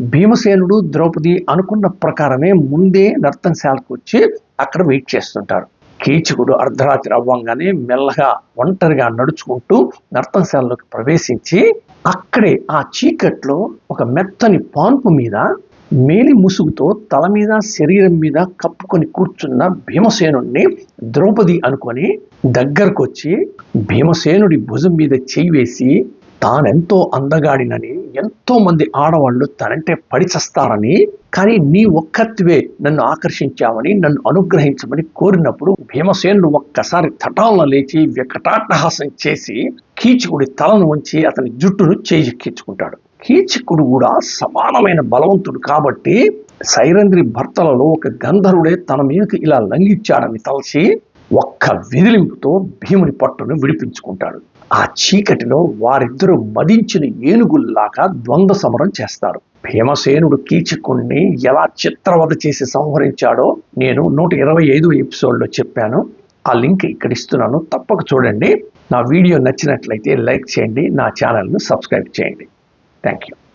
భీమసేనుడు ద్రౌపది అనుకున్న ప్రకారమే ముందే నర్తనశాలకు వచ్చి అక్కడ వెయిట్ చేస్తుంటారు. కీచకుడు అర్ధరాత్రి అవ్వంగానే మెల్లగా ఒంటరిగా నడుచుకుంటూ నర్తనశాలలోకి ప్రవేశించి అక్కడే ఆ చీకట్లో ఒక మెత్తని పాన్పు మీద మేలి ముసుగుతో తల మీద శరీరం మీద కప్పుకొని కూర్చున్న భీమసేనుణ్ణి ద్రౌపది అనుకొని దగ్గరకు వచ్చి భీమసేనుడి భుజం మీద చేయి వేసి తానెంతో అందగాడినని ఎంతో మంది ఆడవాళ్ళు తనంటే పడిచస్తారని కానీ నీ ఒక్కత్వే నన్ను ఆకర్షించావని నన్ను అనుగ్రహించమని కోరినప్పుడు భీమసేనుడు ఒక్కసారి తటాలను లేచి వికటాట్టహాసం చేసి కీచకుడి తలను ఉంచి అతని జుట్టును చేజెక్కించుకుంటాడు. కీచకుడు కూడా సమానమైన బలవంతుడు కాబట్టి సైరంధ్రి భర్తలలో ఒక గంధర్వుడే తన మీదకి ఇలా లంఘించాడని తలచి ఒక్క విదిలింపుతో భీముని పట్టును విడిపించుకుంటాడు. ఆ చీకటిలో వారిద్దరూ మదించిన ఏనుగుల్లాగా ద్వంద్వ సమరం చేస్తారు. భీమసేనుడు కీచకుణ్ణి ఎలా చిత్రవధ చేసి సంహరించాడో నేను నూట ఇరవై ఐదు ఎపిసోడ్లో చెప్పాను. ఆ లింక్ ఇక్కడ ఇస్తున్నాను. తప్పక చూడండి. నా వీడియో నచ్చినట్లయితే లైక్ చేయండి. నా ఛానల్ను సబ్స్క్రైబ్ చేయండి. Thank you